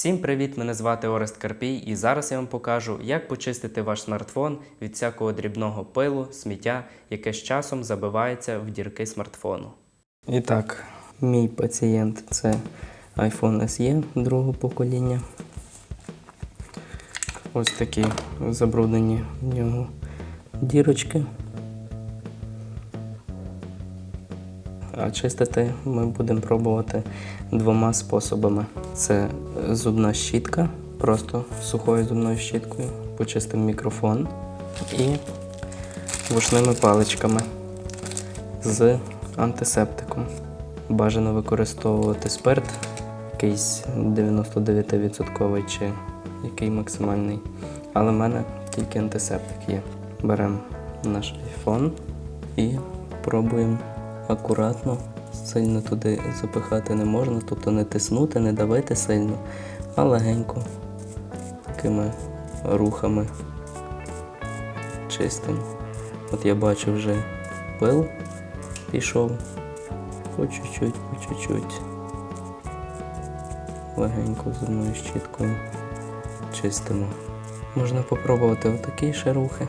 Всім привіт! Мене звати Орест Карпій, і зараз я вам покажу, як почистити ваш смартфон від всякого дрібного пилу, сміття, яке з часом забивається в дірки смартфону. І так, мій пацієнт це iPhone SE другого покоління. Ось такі забруднені в нього дірочки. А чистити ми будемо пробувати двома способами: це зубна щітка, просто сухою зубною щіткою, почистимо мікрофон і вушними паличками з антисептиком. Бажано використовувати спирт, якийсь 99% чи який максимальний. Але в мене тільки антисептик є. Беремо наш iPhone і пробуємо акуратно, сильно туди запихати не можна, тобто не тиснути, не давити сильно, а легенько такими рухами чистим. От я бачу вже пил пішов по чуть-чуть, по чуть-чуть. Легенько зубною щіткою чистимо. Можна попробувати отакі ще рухи.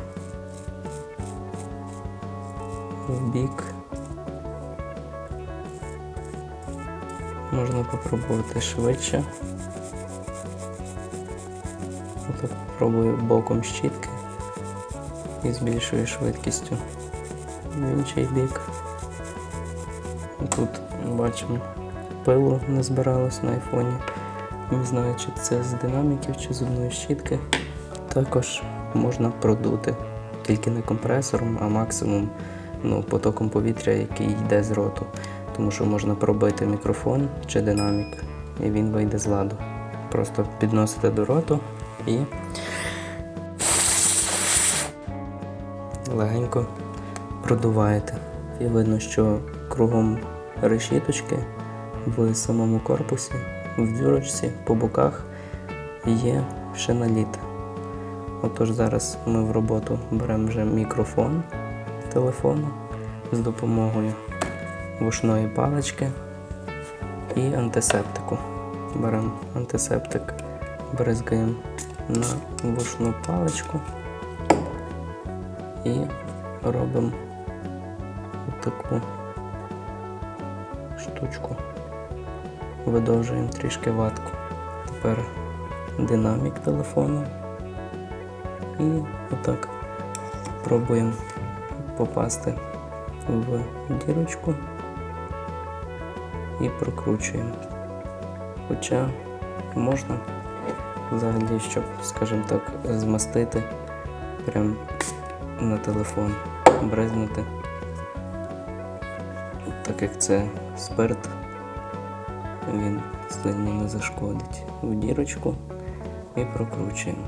В бік. Можна попробувати швидше. Отак пробую боком щітки і з більшою швидкістю. В інший бік. Тут бачимо пилу не збиралось на айфоні. Не знаю, чи це з динаміків, чи з одної щітки. Також можна продути. Тільки не компресором, а максимум ну, потоком повітря, який йде з роту. Тому що можна пробити мікрофон чи динамік, і він вийде з ладу. Просто підносите до роту і легенько продуваєте. І видно, що кругом решіточки в самому корпусі, в дюрочці, по боках є ще. Отож зараз ми в роботу беремо вже мікрофон телефону з допомогою вушної палички і антисептику. Беремо антисептик, бризгаємо на вушну паличку і робимо таку штучку. Видовжуємо трішки ватку. Тепер динамік телефону і отак пробуємо попасти в дірочку і прокручуємо. Хоча можна взагалі, щоб, скажімо так, змастити прям на телефон, бризнути. Так як це спирт, він сильно не зашкодить в дірочку і прокручуємо.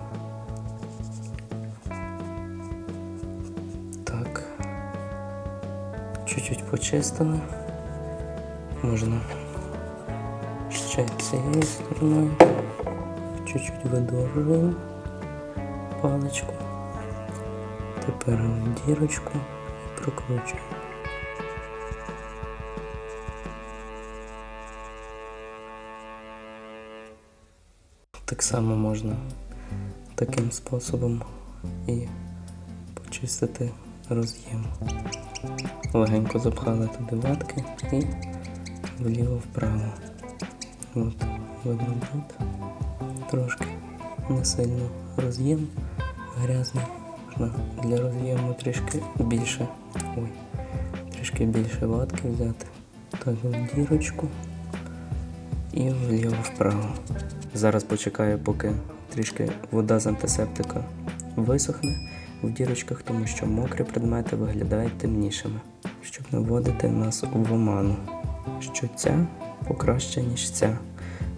Чуть-чуть почистили. Можна ще цією стороною. Чуть-чуть видовжуємо паличку. Тепер дірочку і прокручуємо. Так само можна таким способом і почистити роз'єм. Легенько запхали туди ватки і вліво-вправо. От, видно тут трошки не сильно роз'єм грязний. Можна для роз'єму трішки більше. Ой, трішки більше ватки взяти. Так, в дірочку і вліво-вправо. Зараз почекаю, поки трішки вода з антисептика висохне в дірочках, тому що мокрі предмети виглядають темнішими, щоб не вводити нас в оману, що ця покраще, ніж ця.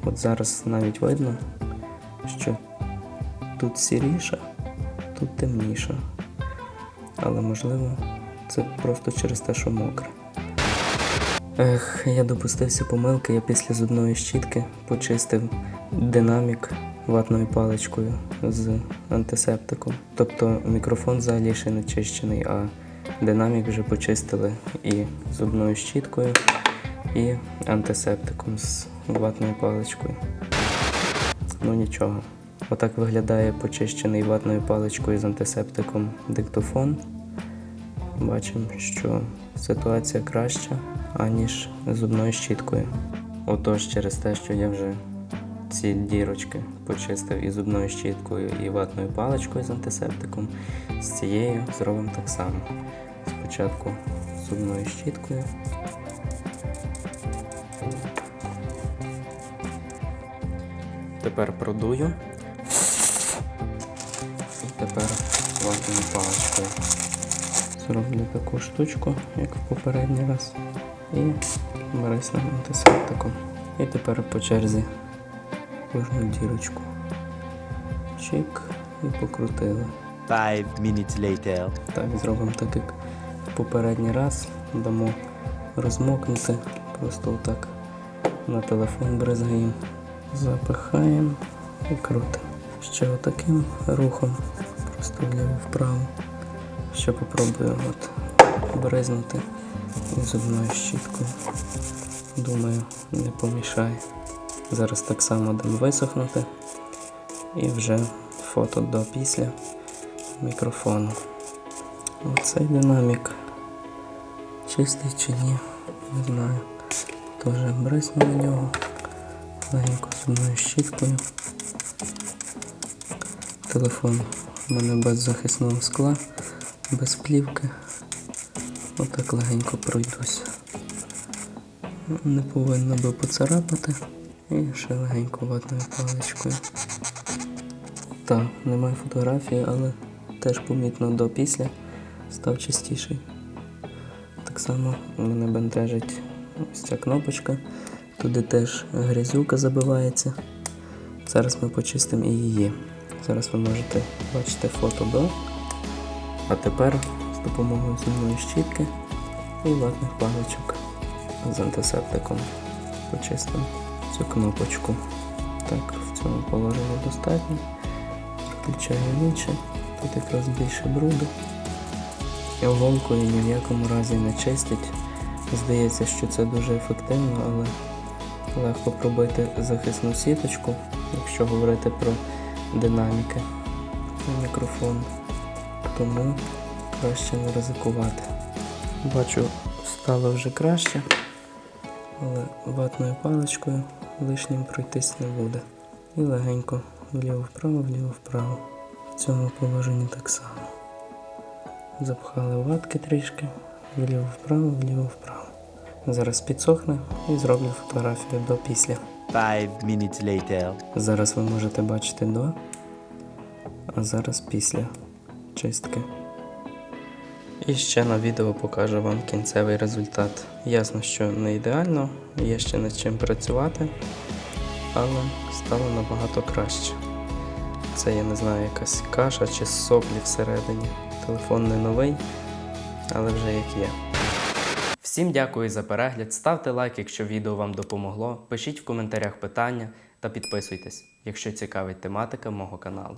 От зараз навіть видно, що тут сіріша, тут темніша. Але можливо це просто через те, що мокре. Ех, я допустився помилки, я після зубної щітки почистив динамік ватною паличкою з антисептиком. Тобто мікрофон взагалі ще не чищений, а динамік вже почистили і зубною щіткою, і антисептиком з ватною паличкою. Ну нічого. Отак виглядає почищений ватною паличкою з антисептиком диктофон. Бачимо, що ситуація краща, аніж зубною щіткою. Отож, через те, що я вже ці дірочки почистив і зубною щіткою, і ватною паличкою з антисептиком, з цією зробимо так само. Спочатку зубною щіткою. Тепер продую. І тепер ватною паличкою. Зроблю таку штучку, як в попередній раз. І бриснем антисептиком. І тепер по черзі кожну дірочку. Чик і покрутили. Five minutes later. Так, зробимо так, як в попередній раз. Дамо розмокнути. Просто отак на телефон бризгаємо. Запихаємо і крутимо. Ще отаким рухом. Просто вліво-вправо. Ще попробуємо от бризнути зубною щіткою. Думаю, не помішає. Зараз так само дам висохнути. І вже фото до після мікрофону. Оцей динамік. Чистий чи ні, не знаю. Теж бризну на нього. Легенько зубною щіткою. Телефон у мене без захисного скла, без плівки. Отак легенько пройдусь. Не повинно би поцарапати. І ще легенько ватною паличкою. Так, немає фотографії, але теж помітно до після став чистіший. Так само мене бентежить ось ця кнопочка. Туди теж грязюка забивається. Зараз ми почистимо і її. Зараз ви можете бачити фото до. А тепер з допомогою зубної щітки і ватних паличок з антисептиком почистимо цю кнопочку. Так, в цьому положенні достатньо. Включаю інше. Тут якраз більше бруду. І голкою ні в якому разі не чистить. Здається, що це дуже ефективно, але легко пробити захисну сіточку, якщо говорити про динаміки мікрофону. Тому краще не ризикувати. Бачу, стало вже краще, але ватною паличкою лишнім пройтись не буде. І легенько вліво-вправо, вліво-вправо. В цьому положенні так само. Запхали ватки трішки, вліво-вправо, вліво-вправо. Зараз підсохне і зроблю фотографію до після. Five minutes later. Зараз ви можете бачити до, а зараз після чистки. І ще на відео покажу вам кінцевий результат. Ясно, що не ідеально, є ще над чим працювати, але стало набагато краще. Це я не знаю, якась каша чи соплі всередині. Телефон не новий, але вже як є. Всім дякую за перегляд. Ставте лайк, якщо відео вам допомогло. Пишіть в коментарях питання та підписуйтесь, якщо цікавить тематика мого каналу.